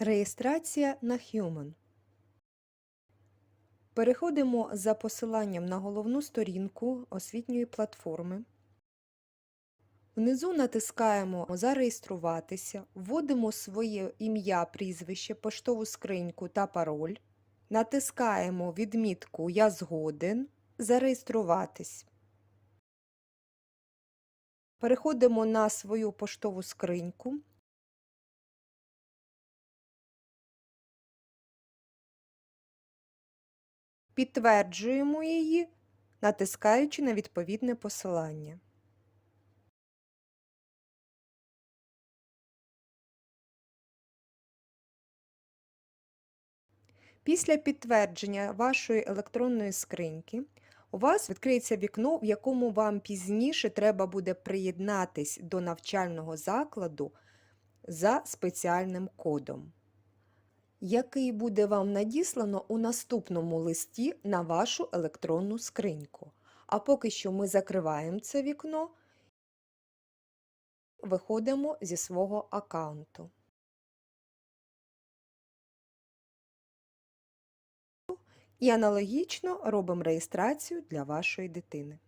Реєстрація на Human. Переходимо за посиланням на головну сторінку освітньої платформи. Внизу натискаємо Зареєструватися, вводимо своє ім'я, прізвище, поштову скриньку та пароль. Натискаємо відмітку Я згоден. Зареєструватись. Переходимо на свою поштову скриньку. Підтверджуємо її, натискаючи на відповідне посилання. Після підтвердження вашої електронної скриньки у вас відкриється вікно, в якому вам пізніше треба буде приєднатись до навчального закладу за спеціальним кодом, який буде вам надіслано у наступному листі на вашу електронну скриньку. А поки що ми закриваємо це вікно, виходимо зі свого аккаунту. І аналогічно робимо реєстрацію для вашої дитини.